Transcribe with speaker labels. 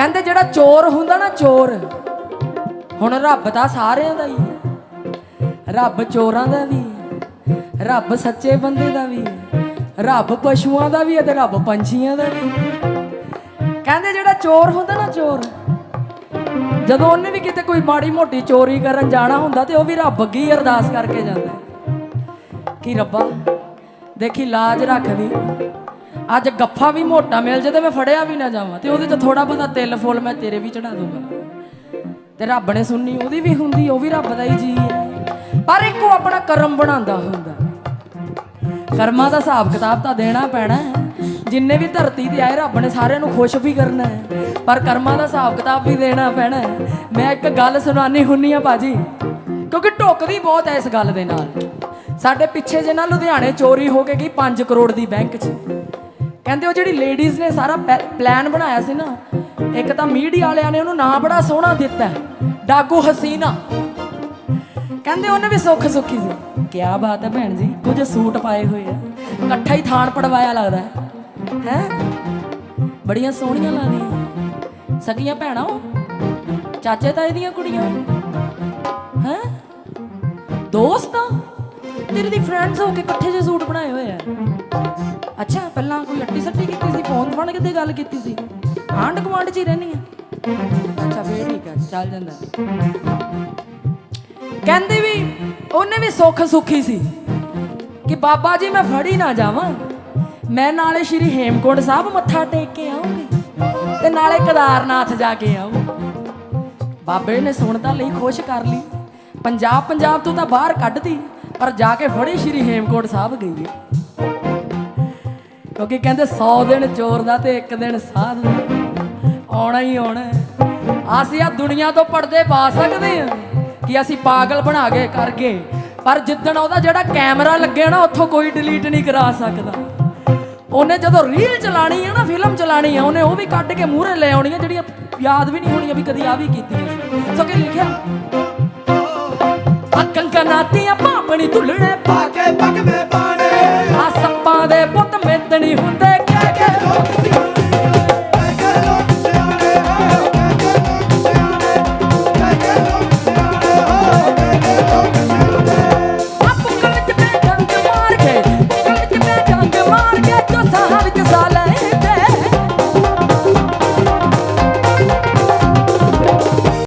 Speaker 1: ਕਹਿੰਦੇ ਜਿਹੜਾ ਚੋਰ ਹੁੰਦਾ ਨਾ ਚੋਰ, ਹੁਣ ਰੱਬ ਤਾਂ ਸਾਰਿਆਂ ਦਾ ਹੀ ਹੈ ਰੱਬ ਚੋਰਾਂ ਦਾ ਵੀ ਹੈ, ਰੱਬ ਸੱਚੇ ਬੰਦੇ ਦਾ ਵੀ ਹੈ, ਰੱਬ ਪਸ਼ੂਆਂ ਦਾ ਵੀ ਹੈ ਤੇ ਰੱਬ ਪੰਛੀਆਂ ਦਾ ਵੀ ਕਹਿੰਦੇ ਜਿਹੜਾ ਚੋਰ ਹੁੰਦਾ ਨਾ ਚੋਰ, ਜਦੋਂ ਉਹਨੇ ਵੀ ਕਿਤੇ ਕੋਈ ਮਾੜੀ ਮੋਟੀ ਚੋਰੀ ਕਰਨ ਜਾਣਾ ਹੁੰਦਾ ਤੇ ਉਹ ਵੀ ਰੱਬ ਅੱਗੇ ਅਰਦਾਸ ਕਰਕੇ ਜਾਂਦਾ ਹੈ। ਕਿ ਰੱਬਾ, ਦੇਖੀ ਲਾਜ ਰੱਖਦੀ ਅੱਜ ਗੱਫਾ ਵੀ ਮੋਟਾ ਮਿਲ ਜੇ ਤੇ ਮੈਂ ਫੜਿਆ ਵੀ ਨਾ ਜਾਵਾਂ ਤੇ ਉਹਦੇ ਚ ਥੋੜਾ ਬਹੁਤਾ ਤਿਲ ਫੁੱਲ ਮੈਂ ਤੇਰੇ ਵੀ ਚੜਾ ਦੂੰਗਾ। ਤੇ ਰੱਬ ਨੇ ਸੁਣਨੀ, ਉਹਦੀ ਵੀ ਹੁੰਦੀ, ਉਹ ਵੀ ਰੱਬ ਦਾ ਹੀ ਜੀ ਹੈ। ਪਰ ਇੱਕੋ ਆਪਣਾ ਕਰਮ ਬਣਾਉਂਦਾ ਹੁੰਦਾ। ਕਰਮਾਂ ਦਾ ਹਿਸਾਬ ਕਿਤਾਬ ਤਾਂ ਦੇਣਾ ਪੈਣਾ ਜਿੰਨੇ ਵੀ ਧਰਤੀ ਤੇ ਆਏ, ਰੱਬ ਨੇ ਸਾਰਿਆਂ ਨੂੰ ਖੁਸ਼ ਵੀ ਕਰਨਾ ਹੈ। ਪਰ ਕਰਮਾਂ ਦਾ ਹਿਸਾਬ ਕਿਤਾਬ ਵੀ ਦੇਣਾ ਪੈਣਾ ਮੈਂ ਇੱਕ ਗੱਲ ਸੁਣਾਣੀ ਹੁੰਨੀ ਆ ਬਾਜੀ ਕਿਉਂਕਿ ਢੁੱਕਦੀ ਬਹੁਤ ਹੈ ਇਸ ਗੱਲ ਦੇ ਨਾਲ। ਸਾਡੇ ਪਿੱਛੇ ਜੇ ਨਾ ਲੁਧਿਆਣੇ ਚੋਰੀ ਹੋ ਕੇ ਗਈ 5 ਕਰੋੜ ਦੀ ਬੈਂਕ 'ਚ। ਕਹਿੰਦੇ ਉਹ ਜਿਹੜੀ ਲੇਡੀਜ਼ ਨੇ ਸਾਰਾ ਪਲਾਨ ਬਣਾਇਆ ਸੀ ਨਾ, ਇੱਕ ਤਾਂ ਮੀਡੀਆ ਵਾਲਿਆਂ ਨੇ ਉਹਨੂੰ ਨਾਂ ਬੜਾ ਸੋਹਣਾ ਦਿੱਤਾ ਡਾਕੂ ਹਸੀਨਾ। ਕਹਿੰਦੇ ਉਹਨੇ ਵੀ ਸੁੱਖ ਸੁੱਖੀ ਸੀ। ਕੀ ਬਾਤ ਹੈ ਭੈਣ ਜੀ, ਕੁਝ ਸੂਟ ਪਾਏ ਹੋਏ ਆ। ਇਕੱਠਾ ਹੀ ਥਾਣ ਪੜਵਾਇਆ ਲੱਗਦਾ ਹੈ। ਹੈ? ਬੜੀਆਂ ਸੋਹਣੀਆਂ ਲੱਗਦੀਆਂ। ਸਕੀਆਂ ਭੈਣਾਂ ਉਹ। ਚਾਚੇ ਤਾਏ ਦੀਆਂ ਕੁੜੀਆਂ। ਤੇਰੀ ਦੀ ਫਰੈਂਡਸ ਹੋ ਕੇ ਇਕੱਠੇ ਜੇ ਸੂਟ ਬਣਾਏ ਹੋਏ ਆ। ਅੱਛਾ, ਪਹਿਲਾਂ ਕੋਈ ਅੱਟੀ ਸੱਟੀ ਕੀਤੀ ਸੀ ਫੋਨ ਫੜ ਕਿਤੇ ਗੱਲ ਕੀਤੀ ਸੀ। ਆਂਡ ਕਮਾਂਡ ਚ ਹੀ ਰਹਿਣੀ ਆ। ਅੱਛਾ, ਫੇਰ ਠੀਕ ਆ, ਚੱਲ ਜਾਂਦਾ। ਕਹਿੰਦੇ ਵੀ ਉਹਨੇ ਵੀ ਸੁੱਖ ਸੁਖੀ ਸੀ ਕਿ ਬਾਬਾ ਜੀ ਮੈਂ ਫੜੀ ਨਾ ਜਾਵਾਂ। ਮੈਂ ਨਾਲੇ ਸ਼੍ਰੀ ਹੇਮਕੁੰਡ ਸਾਹਿਬ ਮੱਥਾ ਟੇਕ ਕੇ ਆਉਂਗੀ ਤੇ ਨਾਲੇ ਕੇਦਾਰਨਾਥ ਜਾ ਕੇ ਆਉਂ ਬਾਬੇ ਨੇ ਸੁਣ ਤਾਂ ਲਈ ਖੁਸ਼ ਕਰ ਲਈ। ਪੰਜਾਬ ਪੰਜਾਬ ਤੋਂ ਤਾਂ ਬਾਹਰ ਕੱਢਦੀ ਪਰ ਜਾ ਕੇ ਫੜੀ ਸ਼੍ਰੀ ਹੇਮਕੋਟ ਸਾਹਿਬ ਗਈ ਹੈ ਕਿਉਂਕਿ ਕਹਿੰਦੇ 100 ਦਿਨ ਚੋਰ ਦਾ ਤੇ ਇੱਕ ਦਿਨ ਸਾਧ ਦਾ। ਆਉਣਾ ਹੀ ਆਉਣਾ ਅਸੀਂ ਆ ਦੁਨੀਆ ਤੋਂ ਪਰਦੇ ਪਾ ਸਕਦੇ ਹਾਂ ਕਿ ਅਸੀਂ ਪਾਗਲ ਬਣਾ ਕੇ ਕਰਗੇ ਪਰ ਜਿੱਦਣ ਉਹਦਾ ਜਿਹੜਾ ਕੈਮਰਾ ਲੱਗਿਆ ਨਾ, ਉੱਥੋਂ ਕੋਈ ਡਿਲੀਟ ਨਹੀਂ ਕਰਾ ਸਕਦਾ। ਉਹਨੇ ਜਦੋਂ ਰੀਲ ਚਲਾਣੀ ਹੈ ਨਾ ਫਿਲਮ ਚਲਾਣੀ ਹੈ ਉਹਨੇ ਉਹ ਵੀ ਕੱਢ ਕੇ ਮੂਹਰੇ ਲੈ ਆਉਣੀ ਹੈ ਜਿਹੜੀਆਂ ਯਾਦ ਵੀ ਨਹੀਂ ਹੋਣੀਆਂ ਵੀ ਕਦੀ ਆ ਵੀ ਕੀਤੀਆਂ ਸੀ। ਸੋ ਕੀ ਲਿਖਿਆ? পানি তুলনে পাকে পাকে
Speaker 2: মে পা।